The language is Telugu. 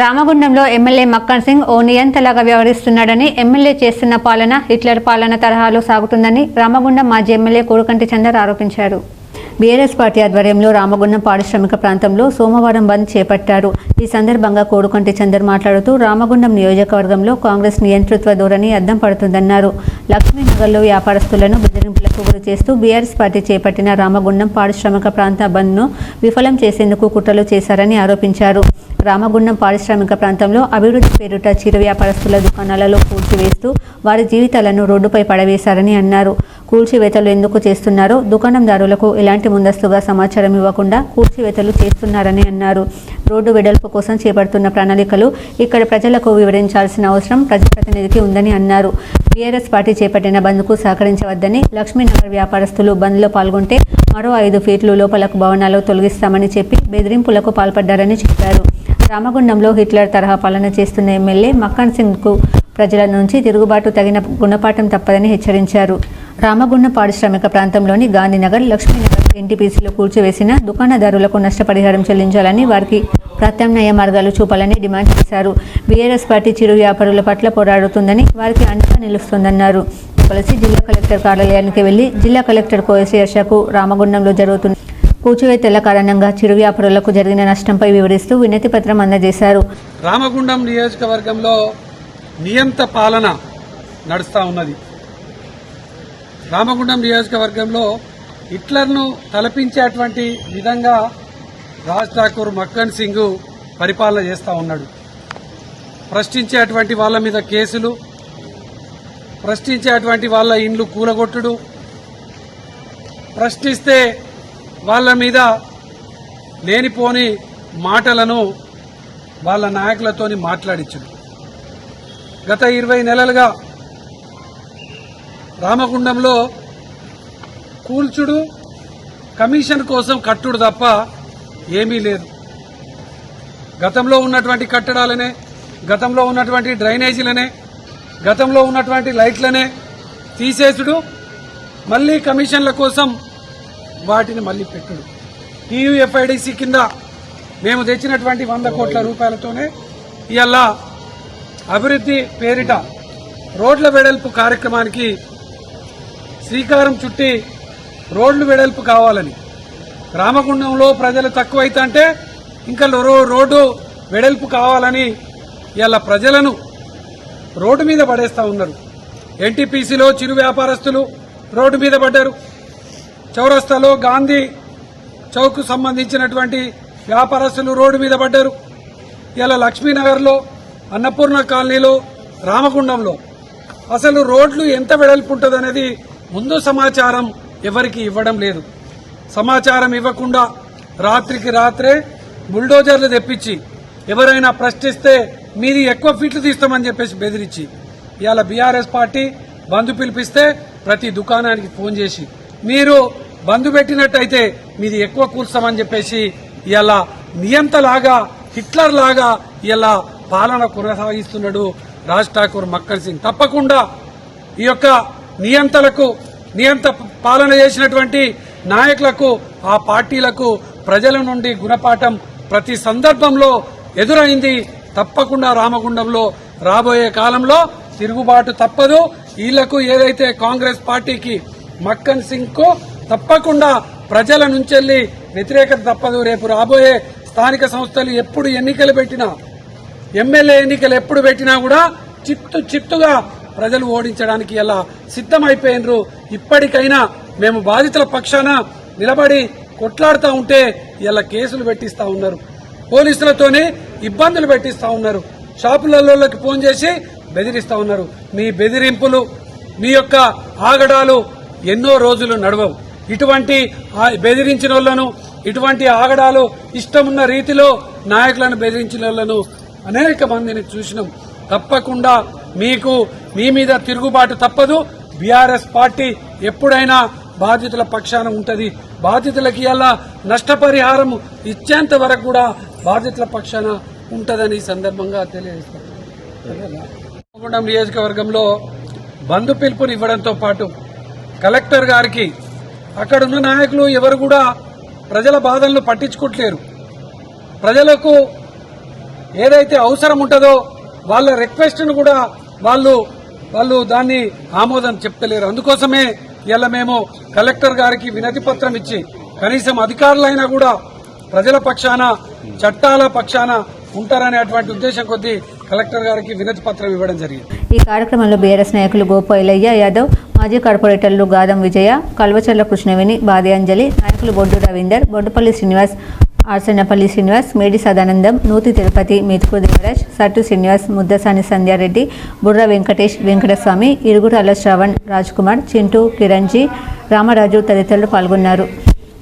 రామగుండంలో ఎమ్మెల్యే మక్కన్ సింగ్ ఓ నియంతలాగా వ్యవహరిస్తున్నాడని ఎమ్మెల్యే చేస్తున్న పాలన హిట్లర్ పాలన తరహాలో సాగుతుందని రామగుండం మాజీ ఎమ్మెల్యే కోరుకంటి చందర్ ఆరోపించారు. బీఆర్ఎస్ పార్టీ ఆధ్వర్యంలో రామగుండం పారిశ్రామిక ప్రాంతంలో సోమవారం బంద్ చేపట్టారు. ఈ సందర్భంగా కోడుకంటి చందర్ మాట్లాడుతూ రామగుండం నియోజకవర్గంలో కాంగ్రెస్ నియంతృత్వ ధోరణి అద్దం పడుతుందన్నారు. లక్ష్మీనగర్లో వ్యాపారస్తులను బెదిరింపులకు గురి చేస్తూ బీఆర్ఎస్ పార్టీ చేపట్టిన రామగుండం పారిశ్రామిక ప్రాంత బంద్ను విఫలం చేసేందుకు కుట్రలు చేశారని ఆరోపించారు. రామగుండం పారిశ్రామిక ప్రాంతంలో అభివృద్ధి పేరుట చిరు వ్యాపారస్తుల దుకాణాలలో కూల్చివేస్తూ వారి జీవితాలను రోడ్డుపై పడవేశారని అన్నారు. కూల్చివేతలు ఎందుకు చేస్తున్నారో దుకాణందారులకు ఎలాంటి ముందస్తుగా సమాచారం ఇవ్వకుండా కూల్చివేతలు చేస్తున్నారని అన్నారు. రోడ్డు వెడల్పు కోసం చేపడుతున్న ప్రణాళికలు ఇక్కడ ప్రజలకు వివరించాల్సిన అవసరం ప్రజాప్రతినిధికి ఉందని అన్నారు. బీఆర్ఎస్ పార్టీ చేపట్టిన బంద్కు సహకరించవద్దని లక్ష్మీనగర్ వ్యాపారస్తులు బంద్లో పాల్గొంటే మరో ఐదు ఫీట్లు లోపలకు భవనాలు తొలగిస్తామని చెప్పి బెదిరింపులకు పాల్పడ్డారని చెప్పారు. రామగుండంలో హిట్లర్ తరహా పాలన చేస్తున్న ఎమ్మెల్యే మక్కన్ సింగ్కు ప్రజల నుంచి తిరుగుబాటు తగిన గుణపాఠం తప్పదని హెచ్చరించారు. రామగుండం పారిశ్రామిక ప్రాంతంలోని గాంధీనగర్ లక్ష్మీనగర్ ఎన్టీపీసీలో కూల్చివేసిన దుకాణదారులకు నష్టపరిహారం చెల్లించాలని వారికి ప్రత్యామ్నాయ మార్గాలు చూపాలని డిమాండ్ చేశారు. బీఆర్ఎస్ పార్టీ చిరు వ్యాపారుల పట్ల పోరాడుతుందని వారికి అండగా నిలుస్తుందన్నారు. కలిసి జిల్లా కలెక్టర్ కార్యాలయానికి వెళ్ళి జిల్లా కలెక్టర్ కోయసి హర్షకు రామగుండంలో జరుగుతున్న కూచివేతల కారణంగా చిరు వ్యాపారులకు జరిగిన నష్టంపై వివరిస్తూ వినతి పత్రం అందజేశారు. రామగుండం నియోజకవర్గంలో నియంత పాలన నడుస్తూ ఉన్నది. రామగుండం నియోజకవర్గంలో హిట్లర్ను తలపించేటువంటి విధంగా రాజ్ ఠాకూర్ మక్కన్ సింగ్ పరిపాలన చేస్తూ ఉన్నాడు. ప్రశ్నించేటువంటి వాళ్ళ మీద కేసులు ప్రశ్నించేటువంటి వాళ్ళ ఇండ్లు కూలగొట్టుడు ప్రశ్నిస్తే వాళ్ళ మీద లేనిపోని మాటలను వాళ్ళ నాయకులతోని మాట్లాడించుడు. గత ఇరవై నెలలుగా రామగుండంలో కూల్చుడు కమిషన్ కోసం కట్టుడు తప్ప ఏమీ లేదు. గతంలో ఉన్నటువంటి కట్టడాలనే గతంలో ఉన్నటువంటి డ్రైనేజీలనే గతంలో ఉన్నటువంటి లైట్లనే తీసేసుడు మళ్ళీ కమిషన్ల కోసం వాటిని మళ్ళీ పెట్టుడు. టీయూఎఫ్ఐడిసి కింద మేము తెచ్చినటువంటి వంద కోట్ల రూపాయలతోనే ఇవాళ అభివృద్ధి పేరిట రోడ్ల వెడల్పు కార్యక్రమానికి శ్రీకారం చుట్టి రోడ్లు వెడల్పు కావాలని. రామగుండంలో ప్రజలు తక్కువైతే ఇంకా రో- రోడ్డు వెడల్పు కావాలని ఇలా ప్రజలను రోడ్డు మీద పడేస్తూ ఉన్నారు. ఎన్టీపీసీలో చిరు వ్యాపారస్తులు రోడ్డు మీద పడ్డారు. చౌరస్తాలో గాంధీ చౌక్ సంబంధించినటువంటి వ్యాపారస్తులు రోడ్డు మీద పడ్డారు. ఇలా లక్ష్మీనగర్లో అన్నపూర్ణ కాలనీలో రామగుండంలో అసలు రోడ్లు ఎంత వెడల్పు ఉంటుంది అనేది ముందు సమాచారం ఎవరికి ఇవ్వడం లేదు. సమాచారం ఇవ్వకుండా రాత్రికి రాత్రే బుల్డోజర్లు తెప్పించి ఎవరైనా ప్రశ్నిస్తే మీది ఎక్కువ ఫీట్లు తీస్తామని చెప్పేసి బెదిరించి ఇవాళ బీఆర్ఎస్ పార్టీ బంధు పిలిపిస్తే ప్రతి దుకాణానికి ఫోన్ చేసి మీరు బంధు పెట్టినట్టయితే మీది ఎక్కువ కూర్చామని చెప్పేసి ఇలా నియంతలాగా హిట్లర్ లాగా ఇలా పాలన కొనసాగిస్తున్నాడు రాజ్ ఠాకూర్ మక్కర్ సింగ్. తప్పకుండా ఈ యొక్క నియంతలకు నియంత పాలన చేసినటువంటి నాయకులకు ఆ పార్టీలకు ప్రజల నుండి గుణపాఠం ప్రతి సందర్భంలో ఎదురైంది. తప్పకుండా రామగుండంలో రాబోయే కాలంలో తిరుగుబాటు తప్పదు. వీళ్ళకు ఏదైతే కాంగ్రెస్ పార్టీకి మక్కన్ సింగ్కు తప్పకుండా ప్రజల నుంచెల్లి వ్యతిరేకత తప్పదు. రేపు రాబోయే స్థానిక సంస్థలు ఎప్పుడు ఎన్నికలు పెట్టినా ఎమ్మెల్యే ఎన్నికలు ఎప్పుడు పెట్టినా కూడా చిత్తు చిత్తుగా ప్రజలు ఓడించడానికి ఎలా సిద్ధమైపోయినరు? ఇప్పటికైనా మేము బాధితుల పక్షాన నిలబడి కొట్లాడుతూ ఉంటే ఇలా కేసులు పెట్టిస్తా ఉన్నారు. పోలీసులతోనే ఇబ్బందులు పెట్టిస్తా ఉన్నారు. షాపులలోకి ఫోన్ చేసి బెదిరిస్తా ఉన్నారు. మీ బెదిరింపులు మీ యొక్క ఆగడాలు ఎన్నో రోజులు నడవవు. ఇటువంటి బెదిరించిన వాళ్ళను ఇటువంటి ఆగడాలు ఇష్టమున్న రీతిలో నాయకులను బెదిరించిన వాళ్ళను అనేక మందిని చూసినాం. తప్పకుండా మీకు మీ మీద తిరుగుబాటు తప్పదు. బీఆర్ఎస్ పార్టీ ఎప్పుడైనా బాధితుల పక్షాన ఉంటది. బాధితులకి అలా నష్టపరిహారం ఇచ్చేంత వరకు కూడా బాధితుల పక్షాన ఉంటదని సందర్భంగా తెలియజేస్తాం నియోజకవర్గంలో బంధు పిలుపుని ఇవ్వడంతో పాటు కలెక్టర్ గారికి అక్కడున్న నాయకులు ఎవరు కూడా ప్రజల బాధలను పట్టించుకోవట్లేరు ప్రజలకు ఏదైతే అవసరం ఉంటుందో వాళ్ళ రిక్వెస్ట్ను కూడా వాళ్ళు వాళ్ళు దాన్ని ఆమోదం చెప్తలేరు. అందుకోసమే ఇలా మేము కలెక్టర్ గారికి వినతి పత్రం ఇచ్చి కనీసం అధికారులైనా కూడా ప్రజల పక్షాన చట్టాల పక్షాన ఉంటారనేటువంటి ఉద్దేశం కొద్దీ కలెక్టర్ గారికి వినతి పత్రం ఇవ్వడం జరిగింది. ఈ కార్యక్రమంలో బీఆర్ఎస్ నాయకులు గోపాలయ్య యాదవ్ మాజీ కార్పొరేటర్లు గాదం విజయ కల్వచర్ల కృష్ణవేణి బాధ్యాంజలి అంజలి నాయకులు బొడ్డు రవీందర్ బొడ్డుపల్లి శ్రీనివాస్ ఆర్సనపల్లి శ్రీనివాస్ మేడి సదానందం నూతి తిరుపతి మెతుకు దేవరాజ్ సట్టు శ్రీనివాస్ ముద్దసాని సంధ్యారెడ్డి బుర్ర వెంకటేష్ వెంకటస్వామి ఇరుగురు అల శ్రవణ్ రాజ్ కుమార్ చింటూ కిరణ్జీ రామరాజు తదితరులు పాల్గొన్నారు.